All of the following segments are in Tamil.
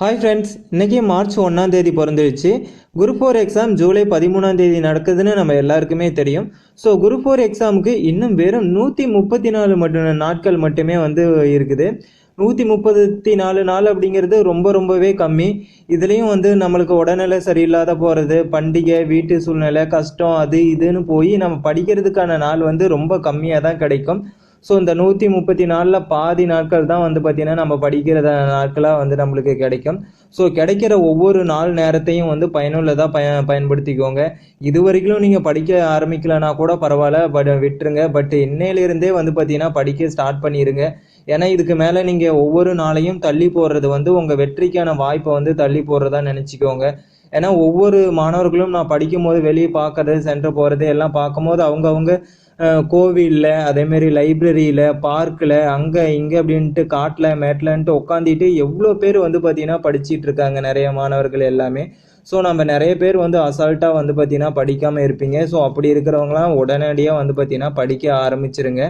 ஹாய் ஃப்ரெண்ட்ஸ் இன்றைக்கி மார்ச் ஒன்றாம் தேதி பிறந்துருச்சு. குரூப் ஃபோர் எக்ஸாம் ஜூலை பதிமூணாம் தேதி நடக்குதுன்னு நம்ம எல்லாருக்குமே தெரியும். ஸோ குரூப் ஃபோர் எக்ஸாமுக்கு இன்னும் வெறும் நூற்றி முப்பத்தி நாலு மட்டும் நாட்கள் மட்டுமே வந்து இருக்குது. நூற்றி முப்பத்தி நாலு நாள் அப்படிங்கிறது ரொம்ப ரொம்பவே கம்மி. இதுலேயும் வந்து நம்மளுக்கு உடல்நிலை சரியில்லாத போகிறது பண்டிகை வீட்டு சூழ்நிலை கஷ்டம் அது இதுன்னு போய் நம்ம படிக்கிறதுக்கான நாள் வந்து ரொம்ப கம்மியாக தான் கிடைக்கும். ஸோ இந்த நூற்றி முப்பத்தி நாலில் பாதி நாட்கள் தான் வந்து பார்த்திங்கன்னா நம்ம படிக்கிற நாட்களாக வந்து நம்மளுக்கு கிடைக்கும். ஸோ கிடைக்கிற ஒவ்வொரு நாள் நேரத்தையும் வந்து பயனுள்ளதாக பய பயன்படுத்திக்கோங்க. இது வரைக்கும் நீங்கள் படிக்க ஆரம்பிக்கலனா கூட பரவாயில்ல பட் விட்டுருங்க. பட் இன்னையிலிருந்தே வந்து பார்த்தீங்கன்னா படிக்க ஸ்டார்ட் பண்ணிடுங்க ஏன்னா இதுக்கு மேலே நீங்கள் ஒவ்வொரு நாளையும் தள்ளி போடுறது வந்து உங்கள் வெற்றிக்கான வாய்ப்பை வந்து தள்ளி போடுறதா நினச்சிக்கோங்க. ஏன்னா ஒவ்வொரு மாணவர்களும் நான் படிக்கும் போது வெளியே பார்க்கறது சென்டர் போகிறது எல்லாம் பார்க்கும்போது அவங்கவுங்க கோவிலில் அதேமாரி லைப்ரரியில் பார்க்கில் அங்கே இங்கே அப்படின்ட்டு காட்டில் மேட்லன்ட்டு உட்காந்துட்டு எவ்வளோ பேர் வந்து பார்த்திங்கன்னா படிச்சிட்டு இருக்காங்க நிறைய மாணவர்கள் எல்லாமே. ஸோ நம்ம நிறைய பேர் வந்து அசால்ட்டாக வந்து பார்த்திங்கன்னா படிக்காமல் இருப்பீங்க. ஸோ அப்படி இருக்கிறவங்களாம் உடனடியாக வந்து பார்த்திங்கன்னா படிக்க ஆரம்பிச்சிருங்க.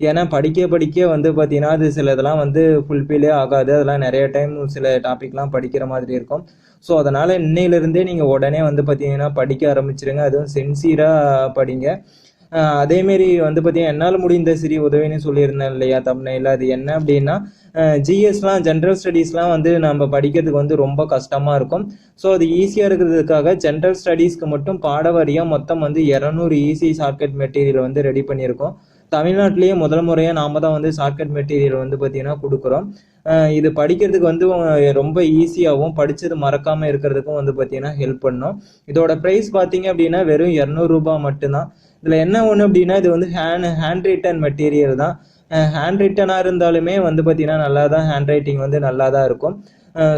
ஏன்னா படிக்க படிக்க வந்து பார்த்தீங்கன்னா அது சில இதெல்லாம் வந்து ஃபுல்ஃபில்லே ஆகாது. அதெல்லாம் நிறைய டைம் சில டாபிக்லாம் படிக்கிற மாதிரி இருக்கும். ஸோ அதனால் இன்னையிலேருந்தே நீங்கள் உடனே வந்து பார்த்தீங்கன்னா படிக்க ஆரம்பிச்சிருங்க. அதுவும் சென்சியராக படிங்க. அதேமாரி வந்து பார்த்தீங்கன்னா என்னால் முடிந்த சிறிய உதவின்னு சொல்லியிருந்தேன் இல்லையா தமிழில் அது என்ன அப்படின்னா ஜிஎஸ்லாம் ஜென்ரல் ஸ்டடீஸ்லாம் வந்து நம்ம படிக்கிறதுக்கு வந்து ரொம்ப கஷ்டமாக இருக்கும். ஸோ அது ஈஸியாக இருக்கிறதுக்காக ஜென்ரல் ஸ்டடீஸ்க்கு மட்டும் பாடவாரியாக மொத்தம் வந்து இரநூறு ஈஸி ஷார்ட்கட் மெட்டீரியல் வந்து ரெடி பண்ணியிருக்கோம். தமிழ்நாட்டிலேயே முதல் முறையாக நாம் தான் வந்து ஷார்ட்கட் மெட்டீரியல் வந்து பார்த்தீங்கன்னா கொடுக்குறோம். இது படிக்கிறதுக்கு வந்து ரொம்ப ஈஸியாகவும் படித்தது மறக்காமல் இருக்கிறதுக்கும் வந்து பார்த்தீங்கன்னா ஹெல்ப் பண்ணும். இதோட ப்ரைஸ் பார்த்தீங்க அப்படின்னா வெறும் இரநூறுபா மட்டும்தான். இதில் என்ன ஒன்று அப்படின்னா இது வந்து ஹேண்ட் ஹேண்ட் ரிட்டன் மெட்டீரியல் தான் ஹேண்ட் ரிட்டனாக இருந்தாலுமே வந்து பார்த்தீங்கன்னா நல்லா தான் ஹேண்ட் ரைட்டிங் வந்து நல்லா தான் இருக்கும்.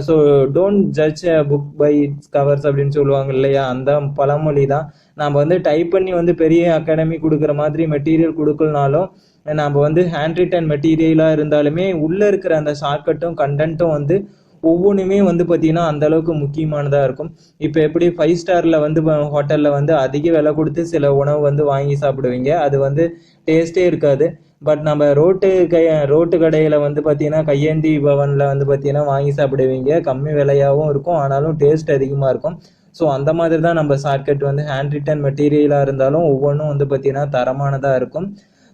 So don't judge book by its covers அப்படின்னு சொல்லுவாங்க இல்லையா? அந்த பழமொழி தான் நாம் வந்து டைப் பண்ணி வந்து பெரிய அகாடமி கொடுக்குற மாதிரி மெட்டீரியல் கொடுக்கலனாலும் நாம் வந்து ஹேண்ட் ரிட்டன் மெட்டீரியலாக இருந்தாலுமே உள்ளே இருக்கிற அந்த ஷார்ட்கட்டும் கண்டென்ட்டும் வந்து ஒவ்வொன்றுமே வந்து பார்த்திங்கன்னா அந்தளவுக்கு முக்கியமானதாக இருக்கும். இப்போ எப்படி ஃபைவ் ஸ்டாரில் வந்து ஹோட்டலில் வந்து அதிக விலை கொடுத்து சில உணவு வந்து வாங்கி சாப்பிடுவீங்க. அது வந்து டேஸ்ட்டே இருக்காது. பட் நம்ம ரோட்டு கை ரோட்டு கடையில் வந்து பார்த்தீங்கன்னா கையேந்தி பவனில் வந்து பார்த்தீங்கன்னா வாங்கி சாப்பிடுவீங்க. கம்மி விலையாகவும் இருக்கும். ஆனாலும் டேஸ்ட் அதிகமாக இருக்கும். ஸோ அந்த மாதிரி தான் நம்ம ஷார்ட்கட் வந்து ஹேண்ட் ரிட்டன் மெட்டீரியலாக இருந்தாலும் ஒவ்வொன்றும் வந்து பார்த்தீங்கன்னா தரமானதாக இருக்கும்.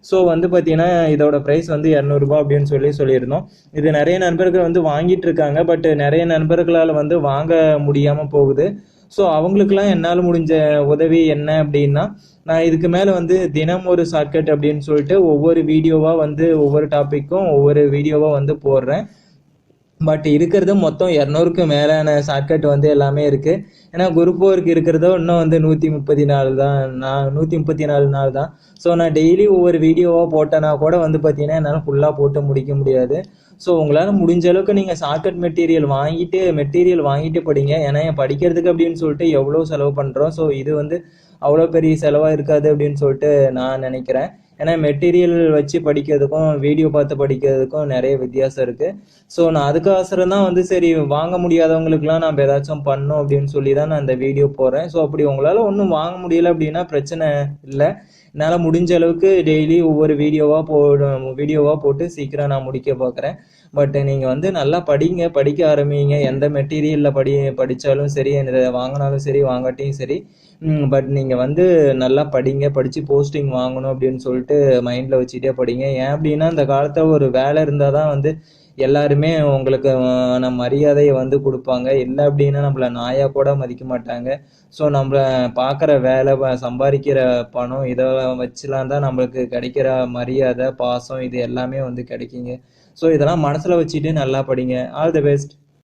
ஸோ வந்து பார்த்தீங்கன்னா இதோட ப்ரைஸ் வந்து இரநூறுபா அப்படின்னு சொல்லி சொல்லியிருந்தோம். இது நிறைய நண்பர்கள் வந்து வாங்கிட்டு இருக்காங்க. பட் நிறைய நண்பர்களால் வந்து வாங்க முடியாமல் போகுது. ஸோ அவங்களுக்குலாம் என்னால் முடிஞ்ச உதவி என்ன அப்படின்னா நான் இதுக்கு மேலே வந்து தினம் ஒரு ஷார்ட்கட் அப்படின்னு சொல்லிட்டு ஒவ்வொரு வீடியோவாக வந்து ஒவ்வொரு டாப்பிக்கும் ஒவ்வொரு வீடியோவாக வந்து போடுறேன். பட் இருக்கிறது மொத்தம் இரநூறுக்கு மேலான ஷார்ட்கட் வந்து எல்லாமே இருக்குது ஏன்னா குரூப் ஒர்க் இருக்கிறதோ இன்னும் வந்து நூற்றி முப்பத்தி நாலு தான் நான் நூற்றி முப்பத்தி நாலு நாள் தான். ஸோ நான் டெய்லி ஒவ்வொரு வீடியோவாக போட்டேன்னா கூட வந்து பார்த்தீங்கன்னா என்னால் ஃபுல்லாக போட்டு முடிக்க முடியாது. ஸோ உங்களால் முடிஞ்ச அளவுக்கு நீங்கள் ஷார்ட்கட் மெட்டீரியல் வாங்கிட்டு மெட்டீரியல் வாங்கிட்டு படிங்க. ஏன்னா படிக்கிறதுக்கு அப்படின்னு சொல்லிட்டு எவ்வளோ செலவு பண்ணுறோம் ஸோ இது வந்து அவ்வளோ பெரிய செலவாக இருக்காது அப்படின்னு சொல்லிட்டு நான் நினைக்கிறேன். ஏன்னா மெட்டீரியல் வச்சு படிக்கிறதுக்கும் வீடியோ பார்த்து படிக்கிறதுக்கும் நிறைய வித்தியாசம் இருக்குது ஸோ நான் அதுக்கோசரம் தான் வந்து சரி வாங்க முடியாதவங்களுக்குலாம் நம்ம ஏதாச்சும் பண்ணோம் அப்படின்னு சொல்லி தான் நான் இந்த வீடியோ போடுறேன். ஸோ அப்படி உங்களால் ஒன்றும் வாங்க முடியல அப்படின்னா பிரச்சனை இல்லை. என்னால் முடிஞ்ச அளவுக்கு டெய்லி ஒவ்வொரு வீடியோவாக போ வீடியோவாக போட்டு சீக்கிரம் நான் முடிக்க பார்க்குறேன். பட் நீங்கள் வந்து நல்லா படிங்க படிக்க ஆரம்பிங்க. எந்த மெட்டீரியலில் படி படித்தாலும் சரி வாங்கினாலும் சரி வாங்காட்டியும் சரி. பட் நீங்கள் வந்து நல்லா படிங்க படித்து போஸ்டிங் வாங்கணும் அப்படின்னு சொல்லிட்டு மைண்டில் வச்சுட்டே படிங்க. ஏன் அப்படின்னா இந்த காலத்தில் ஒரு வேலை இருந்தால் தான் வந்து எல்லாருமே உங்களுக்கு மரியாதையை வந்து கொடுப்பாங்க. இல்லை அப்படின்னா நம்மளை நாயாக கூட மதிக்க மாட்டாங்க. ஸோ நம்மளை பார்க்குற வேலை சம்பாதிக்கிற பணம் இதை வச்சுலாம் தான் நம்மளுக்கு கிடைக்கிற மரியாதை பாசம் இது எல்லாமே வந்து கிடைக்குங்க. ஸோ இதெல்லாம் மனசில் வச்சுட்டு நல்லா படிங்க. All the best